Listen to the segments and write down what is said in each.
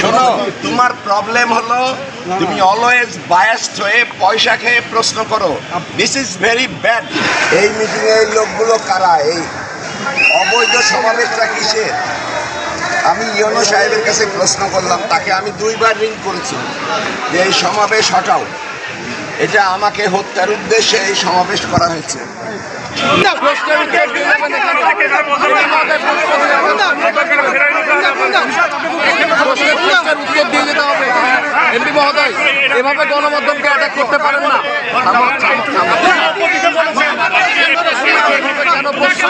শোনো তোমার প্রবলেম হলো তুমি অলওয়েজ বায়াসড হয়ে পয়সা খেয়ে প্রশ্ন করো। দিস ইজ ভেরি ব্যাড এই মিটিং এর লোকগুলো কারা? এই অবৈধ সমাবেশটা কিসের? আমি ইয়নো সাহেবের কাছে প্রশ্ন করলাম তাকে আমি দুইবার রিং করেছি যে এই সমাবেশ হটাও। এটা আমাকে হত্যার উদ্দেশ্যে এই সমাবেশ করা হয়েছে। উত্তর দিয়ে যেতে হবে এমপি মহোদয় এভাবে গণমাধ্যমকে অ্যাটাক করতে পারেন না কেন প্রশ্ন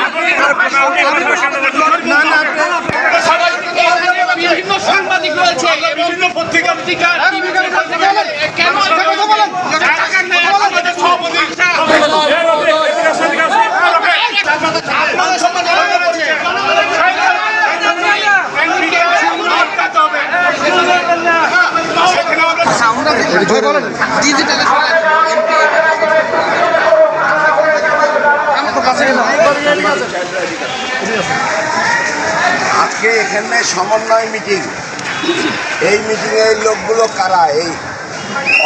না না বিভিন্ন সাংবাদিক রয়েছে বিভিন্ন পত্রিকা পত্রিকা বিভিন্ন পত্রিকা কেন কথা বলেন টাকা নেই আমাদের সভাপতি আজকে এখানে সমন্বয় মিটিং। এই মিটিংয়ে এই লোকগুলো কারা? এই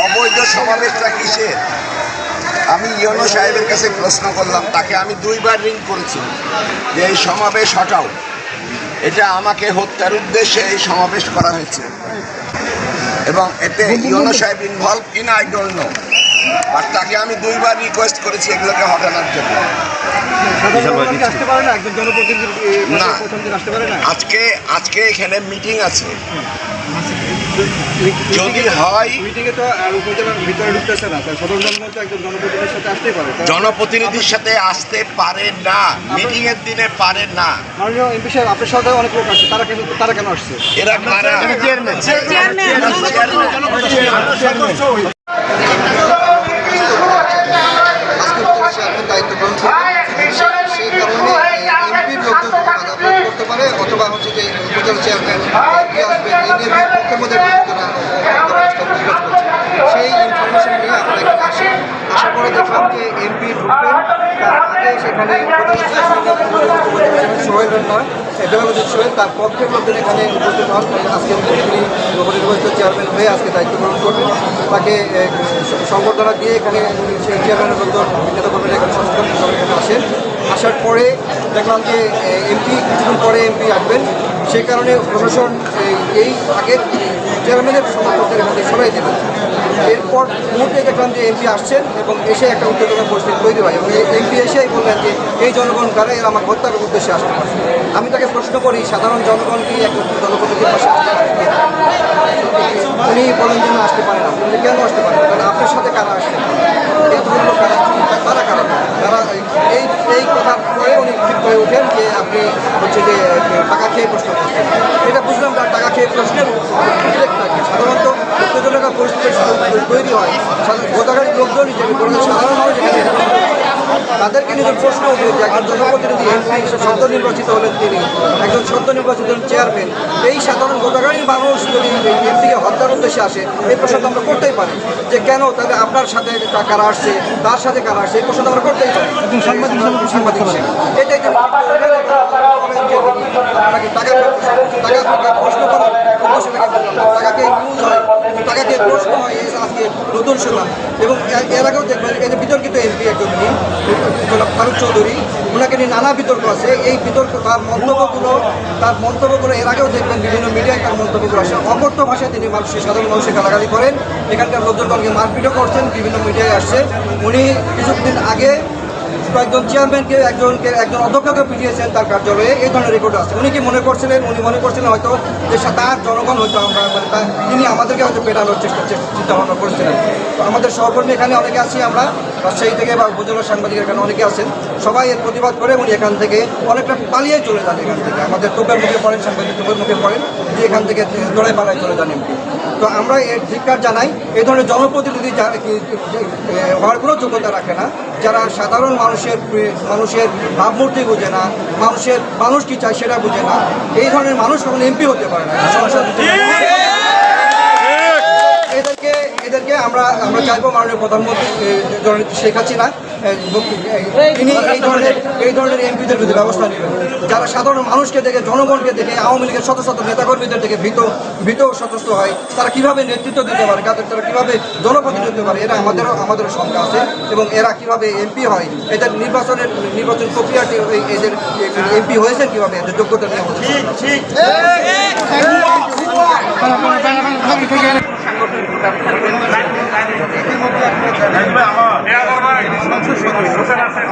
অবৈধ সমাবেশটা কিসের? আমি ইয়নো সাহেবের কাছে প্রশ্ন করলাম তাকে আমি দুইবার রিং করেছি যে এই সমাবেশ হটাও। এটা আমাকে হত্যার উদ্দেশ্যে এই সমাবেশ করা হয়েছে। এবং এতে ইয়নো সাহেব ইনভলভ কিনা আই ডোন্ট নো আর তাকে আমি দুইবার রিকোয়েস্ট করেছি এগুলোকে হটানোর জন্য। আসতে পারে না একজন জনপ্রতিনিধি না। প্রথম দিন আসতে পারে না। আজকে আজকে এখানে মিটিং আছে। যদি হয় জনপ্রতিনিধির সাথে আসতেই পারে। জনপ্রতিনিধির সাথে আসতে পারে না। মিটিং এর দিনে পারে না। আপনার সাথে অনেক লোক আসছে। তারা কেন তারা কেন আসছে? এরা কারা? আজকে উত্তরে আপনি দায়িত্ব গ্রহণ করবেন সেই কারণে এমপির লোকজন বাধাপ্রয়োগ করতে পারে, অথবা হচ্ছে যে উপজেলা চেয়ারম্যান আসবে, এই নিয়ে বিপক্ষের মধ্যে সেই ইনফরমেশন নিয়ে আমরা এখানে আসি। আসার পরে দেখলাম যে এমপি ঢুকবেন, তার আগে সেখানে সোহেলের নয় বেলাবুদ্দিন সোহেল তার পক্ষের লোকজন এখানে উপস্থিত হন। আজকে তিনি নবনির্বাচিত চেয়ারম্যান হয়ে আজকে দায়িত্ব গ্রহণ করবেন। তাকে সংবর্ধনা দিয়ে এখানে সেই চেয়ারম্যানের লোকজন নেতা কর্মীরা এখানে এখানে আসেন। আসার পরে দেখলাম যে এমপি কিছুদিন পরে এমপি আসবেন। সেই কারণে প্রশাসন এই- আগের চেয়ারম্যানের সমর্থকদের এখানে সরাই দেবেন এরপর মুহূর্তে দেখলাম যে এমপি আসছেন এবং এসে একটা উত্তেজনা পরিস্থিতি তৈরি হয় এবং এমপি এসেই বললেন যে, এই জনগণ কারা? এরা আমার হত্যার উদ্দেশ্যে আসতে পারে আমি তাকে প্রশ্ন করি, সাধারণ জনগণ কি একজন জনপ্রতিনিধির পাশে আসতে? উনি বলেন যে আসতে পারে না। উনি কেন আসতে পারে না? কারণ আপনার সাথে কারা আসতে এই ধরনের কারা তারা কারা তারা এই এই কথার পরে উনি ক্ষিপ্ত হয়ে ওঠেন যে আপনি হচ্ছে যে টাকা খেয়ে প্রশ্ন করছেন। এটা বুঝলাম টাকা খেয়ে প্রশ্নের সাধারণত উত্তেজনকা পরিস্থিতি তৈরি হয়। গোদাগাড়ির লোকজন হিসেবে সাধারণ মানুষ তাদেরকে নিজের প্রশ্ন উঠে যে একজন জনপ্রতিনিধি এমপি সদ্য নির্বাচিত হলেন তিনি একজন সদ্য নির্বাচিত চেয়ারম্যান এই সাধারণ গোদাগাড়ির মানুষ যদি এমপিকে হত্যার উদ্দেশ্যে আসে এই প্রশ্ন তো আমরা করতেই পারি যে কেন তাহলে আপনার সাথে কারা আসছে তার সাথে কারা আসছে এই প্রশ্ন তো আমরা করতেই পারি সাংবাদিক সাংবাদিক এটাই টাকা টাকা প্রশ্ন করার নতুন শুনলাম এবং এর- আগেও দেখবেন এই যে বিতর্কিত এমপি একজন উনি ফারুক চৌধুরী ওনাকে নিয়ে নানা বিতর্ক আছে এই বিতর্ক তার মন্তব্যগুলো তার মন্তব্যগুলো এর আগেও দেখবেন বিভিন্ন মিডিয়ায় তার মন্তব্যগুলো আসে অকথ্য ভাষায় তিনি মানুষের সাধারণ মানুষের গালাগালি করেন এখানকার লোকজনকে মারপিটও করছেন, বিভিন্ন মিডিয়ায় আসছে। উনি কিছুদিন আগে কয়েকজন চেয়ারম্যানকে একজনকে, একজন অধ্যক্ষকে পিটিয়েছেন তার কার্যালয়ে, এই ধরনের রেকর্ড আছে উনি কি মনে করছিলেন? উনি মনে করছিলেন হয়তো যে তার জনগণ হয়তো আমরা মানে তিনি আমাদেরকে হয়তো পেটানোর চেষ্টা চিন্তা ভাবনা করেছিলেন। তো আমাদের সহকর্মী এখানে অনেকে আছি আমরা, রাজশাহী থেকে বা উপজেলা সাংবাদিক এখানে অনেকে আছেন। সবাই এর প্রতিবাদ করে উনি এখান থেকে অনেকটা পালিয়ে চলে যান এখান থেকে। আমাদের তোপের মুখে পড়েন, সাংবাদিক তোপের মুখে পড়েন এখান থেকে লড়াই পালায় চলে যান এমপি। তো আমরা এর ধিকার জানাই এই ধরনের জনপ্রতিনিধি হওয়ার কোনো যোগ্যতা রাখে না। যারা সাধারণ মানুষের মানুষের ভাবমূর্তি বুঝে না, মানুষের মানুষ কি চায় সেটা বুঝে না। এই ধরনের মানুষ কখনো এমপি হতে পারে না। এদেরকে আমরা আমরা চাইব মাননীয় প্রধানমন্ত্রী জননেত্রী শেখ হাসিনা তিনি এই ধরনের এই ধরনের এমপিদের বিরুদ্ধে ব্যবস্থা নেবেন যারা সাধারণ মানুষকে দেখে জনগণকে দেখে আওয়ামী লীগের শত শত নেতাকর্মীদের দেখে ভীত ভীত সচেষ্ট হয় তারা কীভাবে নেতৃত্ব দিতে পারে তারা কীভাবে জনপ্রতিনিধি হতে পারে এরা আমাদেরও আমাদের সঙ্গে আছে এবং এরা কীভাবে এমপি হয় এদের নির্বাচনের নির্বাচন প্রক্রিয়াটি এদের এমপি হয়েছে কীভাবে এদের যোগ্যতা নিয়ে আমাদের সঙ্গে আছে।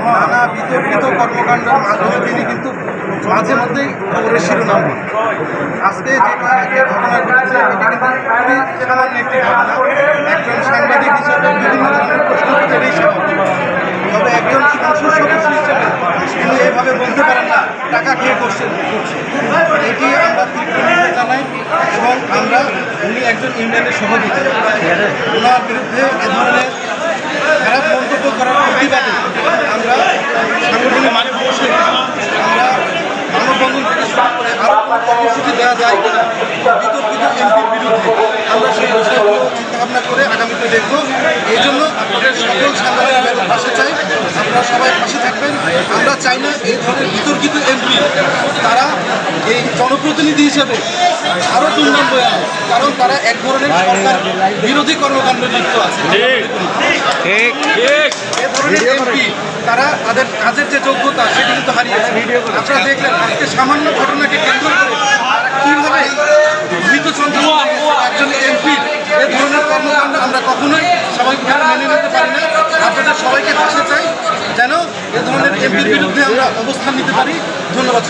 নানা বিতর্কিত কর্মকাণ্ডের মাধ্যমে তিনি কিন্তু মাঝে মধ্যেই খবরের শিরোনাম। আজকে যে একটি একজন সাংবাদিক হিসেবে বিভিন্ন। তবে একজন সংসদ হিসেবে তিনি এইভাবে বলতে পারেন না, টাকা খেয়ে করছেন এটি আমরা জানাই এবং আমরা, উনি একজন ইউনিয়নের সভাপতি ওনার বিরুদ্ধে এ ধরনের খারাপ মন্তব্য করার প্রতিবাদে আমরা সাংগঠনিক মানে বসে আমরা মানববন্ধন থেকে শুরু করে আরও কোনো কর্মসূচি দেওয়া যায় কিনা বিতর্কিত এমপির বিরুদ্ধে আমরা সেই বিষয়গুলো চিন্তাভাবনা করে আগামীতে দেখব। এই জন্য আপনাদের সকল সাংবাদিকের পাশে চাই। আপনারা সবাই পাশে থাকবেন। আমরা চাই না এই ধরনের বিতর্কিত এমপি তারা এই জনপ্রতিনিধি হিসেবে আরও দুর্নাম বয়ে আনে কারণ তারা এক ধরনের সরকার বিরোধী কর্মকাণ্ডে লিপ্ত আছে। এ ধরনের এমপি তারা তাদের কাজের যে যোগ্যতা সেটি কিন্তু হারিয়েছে আপনারা দেখলেন আজকে সামান্য ঘটনাকে কেন্দ্র করে কীভাবে মৃত সন্তান একজন এমপি, এ ধরনের কর্মকাণ্ড আমরা কখনোই স্বাভাবিকভাবে মেনে নিতে পারি না। আপনাদের সবাইকে পাশে চাই, যেন এ ধরনের এমপির বিরুদ্ধে আমরা অবস্থান নিতে পারি। ধন্যবাদ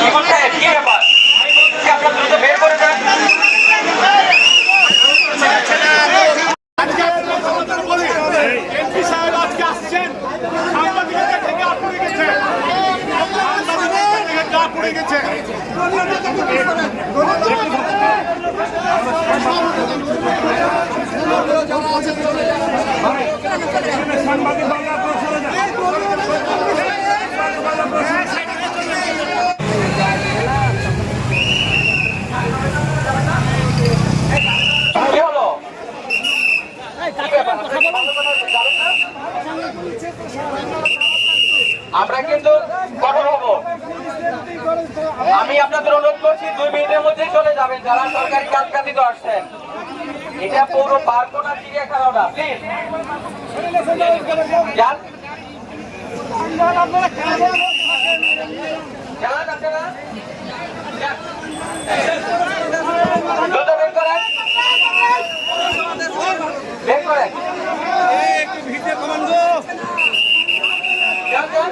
কি বলছে কি ব্যাপার আমি বলতেছি আপনারা দ্রুত বের করে দেন এমপি সাহেব আজকে আসছেন সাংবাদিকদের থেকে গা পড়ে গেছে সাংবাদিকদের থেকে গা পড়ে গেছে কি হলো আমরা কিন্তু কঠোর হব আমি আপনাদের অনুরোধ করছি, দুই মিনিটের মধ্যেই চলে যাবেন, যারা সরকারি কাজ কাটিতে আসছেন। এটা পৌর পার্ক না? চিড়িয়াখানা না যান আপনারা যান। দ্রুত বের করেন বের করেন যান, যান।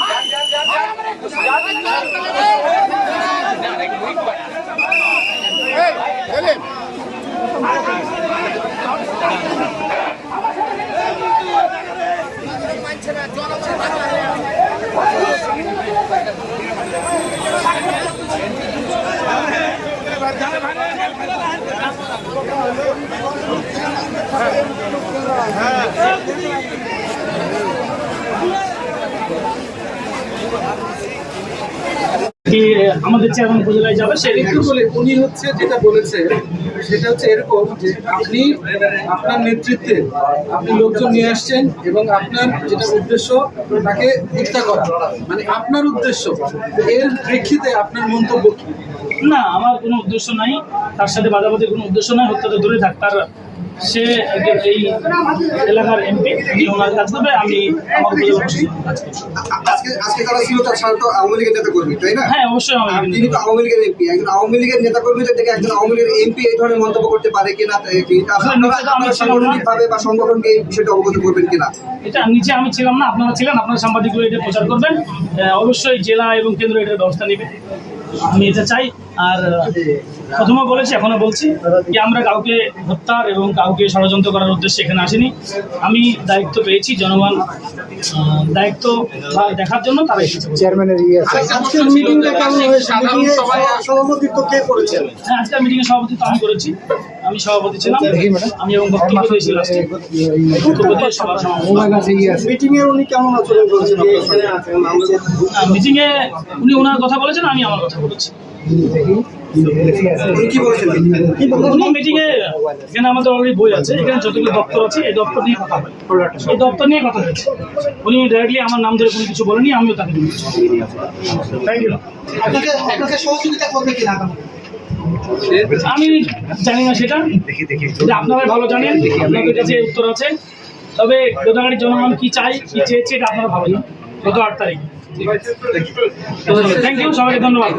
যান, যান, যান, যান। যান, একটু wait করেন। কি আমাদের চেয়ারম্যান উপজেলায় যাবে সে একটু বলে উনি হচ্ছে যেটা বলেছে সেটা হচ্ছে এরকম যে আপনি আপনার নেতৃত্বে আপনি লোকজন নিয়ে আসছেন এবং আপনার যেটা উদ্দেশ্য তাকে হত্যা করা। মানে আপনার উদ্দেশ্য এর প্রেক্ষিতে আপনার মন্তব্য কি? না আমার কোনো উদ্দেশ্য নাই তার সাথে বাধাবাধির কোনো উদ্দেশ্য নাই হত্যাটা দূরে থাক তার সে এই এলাকার এমপি উনি ওনার কাজ করবে আমি আমার হ্যাঁ অবশ্যই আমি তিনি তো আওয়ামী লীগের এমপি একজন আওয়ামী লীগের নেতা কর্মীদের থেকে একজন আওয়ামী লীগের এমপি এই ধরনের মন্তব্য করতে পারে কিনা। সাংগঠনিকভাবে বা সংগঠনকে এই বিষয়টা অবগত করবেন কিনা? এটা নিচে আমি ছিলাম না আপনারা ছিলেন আপনারা সাংবাদিকগুলো এটা প্রচার করবেন। অবশ্যই জেলা এবং কেন্দ্র এটার ব্যবস্থা নেবে। আমি এটা চাই আর প্রথমে বলেছি এখনও বলছি যে আমরা কাউকে হত্যার এবং কাউকে ষড়যন্ত্র করার উদ্দেশ্যে এখানে আসিনি। আমি দায়িত্ব পেয়েছি জনগণ দায়িত্ব দেখার জন্য তারা এসেছে। মিটিংটা কেমন হয়েছে? মিটিংয়ে সভাপতিত্ব হ্যাঁ আজকের মিটিংয়ে সভাপতিত্ব আমি করেছি। আমি সভাপতি ছিলাম। আমি এবং বক্তব্য দিয়েছি মিটিংয়ে উনি ওনার কথা বলেছেন আমি আমার কথা বলেছি। কি বলেছিলেন এখানে আমাদের অলরেডি বই আছে এখানে যতগুলো দপ্তর আছে এই দপ্তর নিয়ে কথা হয় এই দপ্তর নিয়ে কথা হয়েছে উনি ডাইরেক্টলি আমার নাম ধরে কোনো কিছু বলেনি আমিও তাকে থ্যাংক ইউ আপনাকে আপনাকে সহযোগিতা করবে কিনা আগামী আমি জানি না সেটা। এটা আপনারাই ভালো জানেন আপনাদের কাছে উত্তর আছে। তবে গোদাগাড়ির জনগণ কি চাই কি চেয়েছে এটা আপনারা ভালো জানেন গত আট তারিখ। থ্যাংক ইউ সবাইকে ধন্যবাদ।